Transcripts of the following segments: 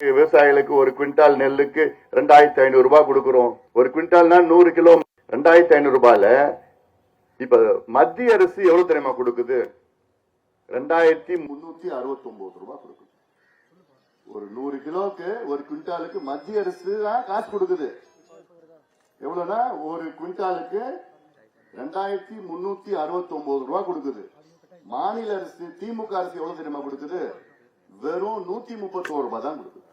விவசாயிகளுக்கு ஒரு குவிண்டால் நெல்லுக்கு ரெண்டாயிரத்தி ஐநூறு ரூபாய் கொடுக்கிறோம். ஒரு குவிண்டால்னா நூறு கிலோ ரெண்டாயிரத்தி ஐநூறு ரூபாயில இப்ப மத்திய அரசு எவ்வளவு தெரியுமா கொடுக்குது? ரெண்டாயிரத்தி முன்னூத்தி அறுபத்தி ஒன்பது ரூபாய் கொடுக்குது. ஒரு நூறு கிலோக்கு ஒரு குவிண்டாலுக்கு மத்திய அரசு தான் காசு கொடுக்குது. எவ்வளவுனா ஒரு குவிண்டாலுக்கு ரெண்டாயிரத்தி முன்னூத்தி அறுபத்தி ஒன்பது ரூபாய் கொடுக்குது. மாநில அரசு திமுக அரசு எவ்வளவு தெரியுமா கொடுக்குது? வெறும் நூத்தி முப்பத்தோரு ரூபாய் தான் கொடுக்குது.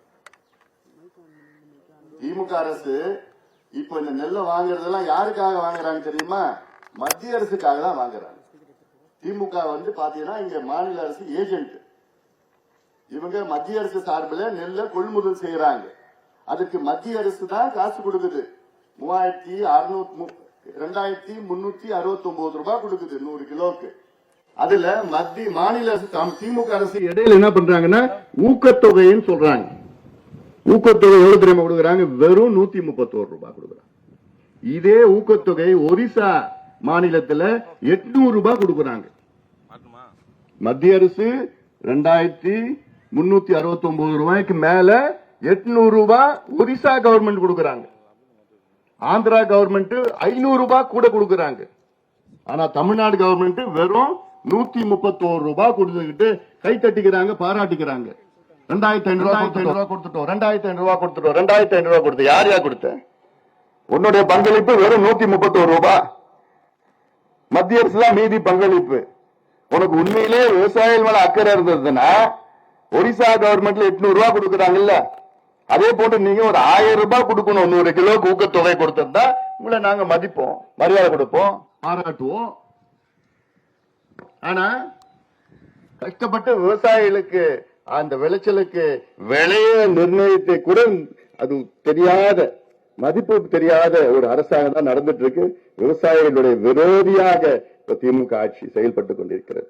திமுக அரசு இப்ப இந்த நெல்லை வாங்குறதெல்லாம் யாருக்காக வாங்குறாங்க தெரியுமா? மத்திய அரசுக்காக தான் வாங்குறாங்க. திமுக வந்து பாத்தீங்கன்னா இங்க மாநில அரசு ஏஜென்ட் இவங்க மத்திய அரசு சார்பில் நெல்லை கொள்முதல் செய்யறாங்க அதுக்கு மத்திய அரசு தான் காசு கொடுக்குது. மூவாயிரத்தி அறுநூத்தி ரெண்டாயிரத்தி முன்னூத்தி அறுபத்தி ஒன்பது ரூபாய் கொடுக்குது நூறு கிலோவுக்கு. அதுல மத்திய மாநில அரசு தாம் திமுக அரசு இடையில என்ன பண்றாங்கன்னா ஊக்கத்தொகைன்னு சொல்றாங்க. ஊக்கத்தொகை எவ்வளவு தெரியுமா கொடுக்குறாங்க? வெறும் நூத்தி முப்பத்தோரு ரூபாய் கொடுக்குறாங்க. இதே ஊக்கத்தொகை ஒரிசா மாநிலத்துல எட்நூறு ரூபாய் கொடுக்குறாங்க. மத்திய அரசு ரெண்டாயிரத்தி முன்னூத்தி அறுபத்தி ஒன்பது ரூபாய்க்கு மேல எட்நூறு ரூபாய் ஒரிசா கவர்மெண்ட் கொடுக்கறாங்க. ஆந்திரா கவர்மெண்ட் ஐநூறு ரூபாய் கூட கொடுக்கறாங்க. ஆனா தமிழ்நாடு கவர்மெண்ட் வெறும் நூத்தி முப்பத்தோரு ரூபாய் கொடுத்துக்கிட்டு கை தட்டிக்கிறாங்க பாராட்டிக்கிறாங்க. ரெண்டாயிரத்தி ஐநூறு ரூபாய் கொடுத்துட்டோம். ரெண்டாயிரத்தி ஐநூறு ரூபாய் கொடுத்துட்டோம். ரெண்டாயிரத்தி ஐநூறு ரூபாய் கொடுத்து யார் யார் கொடுத்த? உன்னுடைய பங்களிப்பு வெறும் நூத்தி முப்பத்தோரு ரூபாய் மத்திய அரசு தான் மீதி பங்களிப்பு. உனக்கு உண்மையிலே விவசாயிகள் மேல அக்கறை இருந்ததுன்னா ஒரிசா கவர்மெண்ட்ல எட்நூறு ரூபாய் கொடுக்கறாங்கல்ல. அதே போட்டு நீங்க ஒரு ஆயிரம் ரூபாய் கொடுக்கணும். நூறு கிலோ ஊக்கத்தொகை கொடுத்திருந்தா உங்களை நாங்க மதிப்போம். மரியாதை கொடுப்போம். பாராட்டுவோம். ஆனா கஷ்டப்பட்ட விவசாயிகளுக்கு அந்த விளைச்சலுக்கு விலைய நிர்ணயத்தை கூட அது தெரியாத மதிப்பு தெரியாத ஒரு அரசாங்கம் தான் நடந்துட்டு இருக்கு. விவசாயிகளுடைய விரோதியாக திமுக ஆட்சி செயல்பட்டு கொண்டிருக்கிறது.